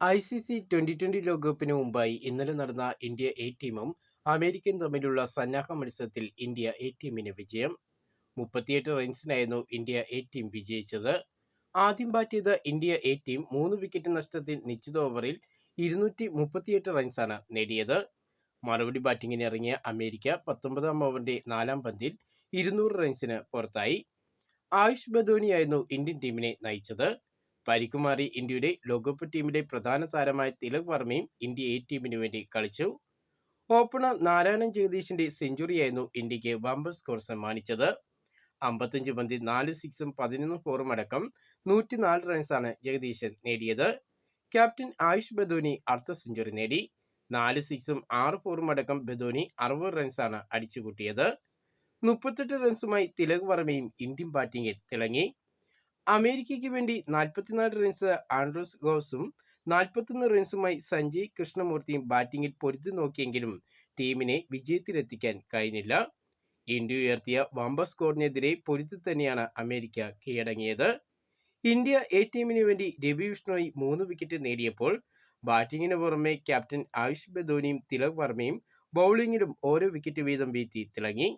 I C C twenty twenty ലോകകപ്പിന് മുമ്പായി ഇന്നലെ നടന്ന ഇന്ത്യ എ ടീമും അമേരിക്കൻ തമ്മിലുള്ള സന്നാഹ മത്സരത്തിൽ ഇന്ത്യ എ ടീമിന് വിജയം. മുപ്പത്തിയെട്ട് റൺസിനായിരുന്നു ഇന്ത്യ എ ടീം വിജയിച്ചത്. ആദ്യം ബാറ്റ് ചെയ്ത ഇന്ത്യ എ ടീം മൂന്ന് വിക്കറ്റ് നഷ്ടത്തിൽ നിശ്ചിത ഓവറിൽ ഇരുന്നൂറ്റി മുപ്പത്തിയെട്ട് റൺസാണ് നേടിയത്. മറുപടി ബാറ്റിംഗിന് ഇറങ്ങിയ അമേരിക്ക പത്തൊമ്പതാം ഓവറിന്റെ നാലാം പന്തിൽ ഇരുന്നൂറ് റൺസിന് പുറത്തായി. ആയുഷ് ബദോനിയായിരുന്നു ഇന്ത്യൻ ടീമിനെ നയിച്ചത്. പരിക്കുമാറി ഇന്ത്യയുടെ ലോകകപ്പ് ടീമിലെ പ്രധാന താരമായ തിലക് വർമ്മയും ഇന്ത്യ എ ടീമിനു വേണ്ടി കളിച്ചു. ഓപ്പണർ നാരായണൻ ജഗദീഷിന്റെ സെഞ്ചുറിയായിരുന്നു ഇന്ത്യയ്ക്ക് വമ്പൻ സ്കോർ സമ്മാനിച്ചത്. അമ്പത്തഞ്ച് പന്തിൽ നാല് സിക്സും പതിനൊന്ന് ഫോറും അടക്കം നൂറ്റിനാല് റൺസാണ് ജഗദീശൻ നേടിയത്. ക്യാപ്റ്റൻ ആയുഷ് ബദോനി അർദ്ധ സെഞ്ചുറി നേടി. നാല് സിക്സും ആറ് ഫോറും അടക്കം ബദോനി അറുപത് റൺസാണ് അടിച്ചുകൂട്ടിയത്. മുപ്പത്തെട്ട് റൺസുമായി തിലക് വർമ്മയും ഇന്ത്യൻ ബാറ്റിംഗിൽ തിളങ്ങി. അമേരിക്കയ്ക്ക് വേണ്ടി നാൽപ്പത്തിനാല് റൺസ് ആൻഡ്രൂസ് ഗോസും നാൽപ്പത്തൊന്ന് റൺസുമായി സഞ്ജയ് കൃഷ്ണമൂർത്തിയും ബാറ്റിംഗിൽ പൊരുതി നോക്കിയെങ്കിലും ടീമിനെ വിജയത്തിലെത്തിക്കാൻ കഴിഞ്ഞില്ല. ഇന്ത്യ ഉയർത്തിയ വമ്പ സ്കോറിനെതിരെ പൊരുത്തി തന്നെയാണ് അമേരിക്ക കീഴടങ്ങിയത്. ഇന്ത്യ എ ടീമിന് വേണ്ടി രവി വിഷ്ണോയി മൂന്ന് വിക്കറ്റ് നേടിയപ്പോൾ ബാറ്റിംഗിന് പുറമെ ക്യാപ്റ്റൻ ആയുഷ് ബദോനിയും തിലക് വർമ്മയും ബൗളിംഗിലും ഓരോ വിക്കറ്റ് വീതം വീഴ്ത്തി തിളങ്ങി.